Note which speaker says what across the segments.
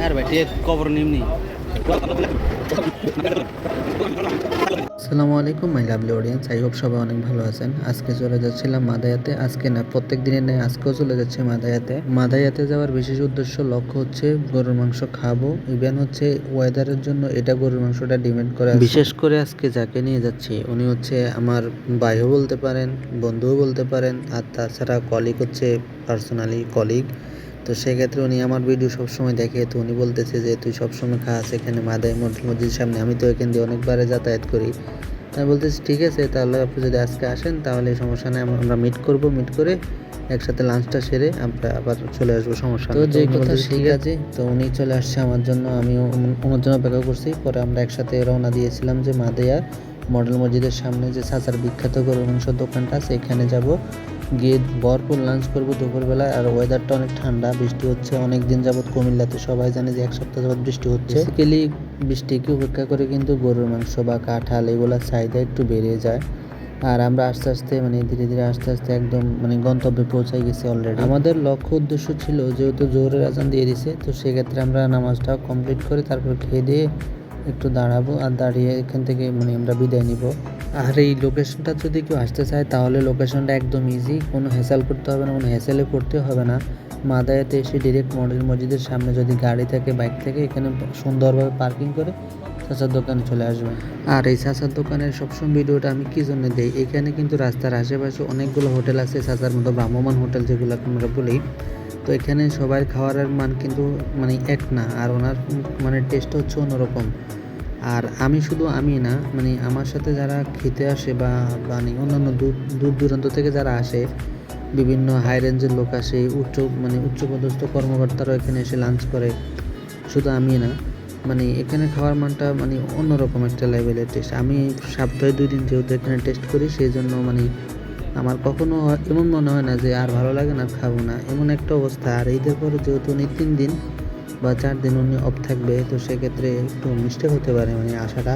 Speaker 1: আর ভাই ঠিক কবর নিমনি।
Speaker 2: আসসালামু আলাইকুম my lovely audience I hope সবাই অনেক ভালো আছেন। আজকে চলে যাচ্ছিলাম মাদায়াতে আজকে না প্রত্যেক দিনের নেই আজকেও চলে যাচ্ছে মাদায়াতে। মাদায়াতে যাওয়ার বিশেষ উদ্দেশ্য লক্ষ্য হচ্ছে গরুর মাংস খাব ইভেন হচ্ছে ওয়েদারের জন্য এটা গরুর মাংসটা ডিমেন্ড করে বিশেষ করে আজকে যাকে নিয়ে যাচ্ছি উনি হচ্ছে আমার ভাইও বলতে পারেন বন্ধুও বলতে পারেন আর তাছাড়া কলিগ হচ্ছে পার্সোনালি কলিগ তো সেক্ষেত্রে উনি আমার ভিডিও সবসময় দেখে তো উনি বলতেছে যে তুই সবসময় খাস এখানে মাদাই মসজিদ মসজিদের সামনে। আমি তো এখান দিয়ে অনেকবারে যাতায়াত করি। আমি বলতেছি ঠিক আছে তাহলে আপনি যদি আজকে আসেন তাহলে সমস্যা নেই। আমরা- আমরা মিট করব মিট করে একসাথে লাঞ্চটা সেরে আমরা আবার চলে আসব সমস্যা তো যে কথা ঠিক আছে। তো উনি চলে আসছে আমার জন্য। আমি ওনার জন্য অপেক্ষা করছি। পরে আমরা একসাথে রওনা দিয়েছিলাম যে মাদেয়া মডেল মসজিদের সামনে যে সাসার বিখ্যাত গরুর মাংস দোকানটা সেখানে যাব। গিয়ে ভরপুর লাঞ্চ করব দুপুরবেলা আর ওয়েদারটা অনেক ঠান্ডা, বৃষ্টি হচ্ছে অনেক দিন যাবত কুমিল্লাতে। সবাই জানে যে এক সপ্তাহ যাবত বৃষ্টি হচ্ছে। বেসিক্যালি বৃষ্টিকে উপেক্ষা করে কিন্তু গরুর মাংস বা কাঁঠাল এগুলোর চাহিদা একটু বেড়ে যায়। আর আমরা আস্তে আস্তে মানে ধীরে ধীরে আস্তে আস্তে একদম মানে গন্তব্যে পৌঁছাই গেছি অলরেডি আমাদের লক্ষ্য উদ্দেশ্য ছিল, যেহেতু জোরের আজান দিয়ে দিছে, তো সেক্ষেত্রে আমরা নামাজটা কমপ্লিট করে তারপর খেয়ে দিয়ে একটু দাঁড়াবো আর দাঁড়িয়ে এখান থেকে মানে আমরা বিদায় নিব। আর এই লোকেশনটা যদি কেউ আসতে চায়, তাহলে লোকেশনটা একদম ইজি কোনো হ্যাসেল করতে হবে না, কোনো হ্যাসেলে পড়তে হবে না। মাদায়াতে এসে ডিরেক্ট মডেল মসজিদের সামনে যদি গাড়ি থাকে বাইক থাকে, এখানে সুন্দরভাবে পার্কিং করে চাচার দোকানে চলে আসবেন আর এই চাচার দোকানের সবসময় ভিডিওটা আমি কী জন্য দিই? এখানে কিন্তু রাস্তার আশেপাশে অনেকগুলো হোটেল আছে, চাচার মতো ভ্রাম্যমান হোটেল যেগুলো আমরা বলি। তো এখানে সবার খাওয়ারের মান কিন্তু মানে এক না, আর ওনার মানে টেস্ট হচ্ছে অন্যরকম। আর আমি শুধু আমি না মানে আমার সাথে যারা খেতে আসে বা মানে অন্যান্য দূর দূর দূরান্ত থেকে যারা আসে, বিভিন্ন হাই রেঞ্জের লোক আসে, উচ্চ মানে উচ্চপদস্থ কর্মকর্তারাও এখানে এসে লাঞ্চ করে। শুধু আমি না মানে এখানে খাওয়ার মানটা মানে অন্যরকম একটা লেভেলের টেস্ট আমি সপ্তাহে দুই দিন যেহেতু এখানে টেস্ট করি, সেই জন্য মানে আমার কখনো এমন মনে হয় না যে আর ভালো লাগে না খাব না। এমন একটা অবস্থা। আর ঈদের পরে যেহেতু উনি তিন দিন বা চার দিন উনি অফ থাকবে তো সেক্ষেত্রে একটু মিস্টেক হতে পারে মানে আশাটা।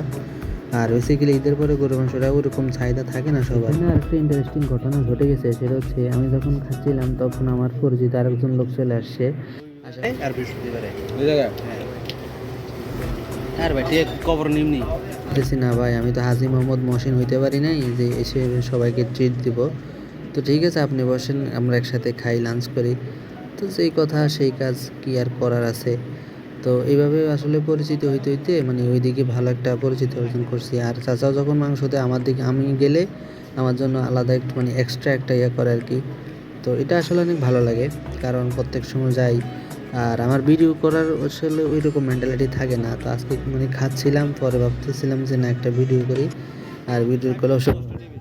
Speaker 2: আর বেসিক্যালি ঈদের পরে গরু মাংসটা ওরকম চাহিদা থাকে না সবার। এখানে একটা ইন্টারেস্টিং ঘটনা ঘটে গেছে। সেটা হচ্ছে আমি যখন খাচ্ছিলাম তখন আমার পরিচিত আরেকজন লোক চলে আসছে।
Speaker 1: আর বৃহস্পতিবারে। আর ভাই, ঠিক কবর নিমনি
Speaker 2: বলতেছি না ভাই, আমি তো হাজি মোহাম্মদ মহসিন হইতে পারি নাই, যে এসে সবাইকে ট্রিট দিব। তো ঠিক আছে, আপনি বসেন, আমরা একসাথে খাই লাঞ্চ করি। তো সেই কথা, সেই কাজ কি আর করার আছে। তো এইভাবে আসলে পরিচিত হইতে হইতে মানে ওইদিকে ভালো একটা পরিচিত অর্জন করছি। আর চাচাও যখন মাংস দেয়, আমার দিকে, আমি গেলে আমার জন্য আলাদা একটু মানে এক্সট্রা একটা ইয়ে করে আর কি। তো এটা আসলে অনেক ভালো লাগে, কারণ প্রত্যেক সময় যাই আর আমার ভিডিও করার আসলে ওই রকম মেন্টালিটি থাকে না। তো আজকে মানে খাচ্ছিলাম, পরে ভাবতেছিলাম যে না, একটা ভিডিও করি। আর ভিডিও করলেও অবশ্য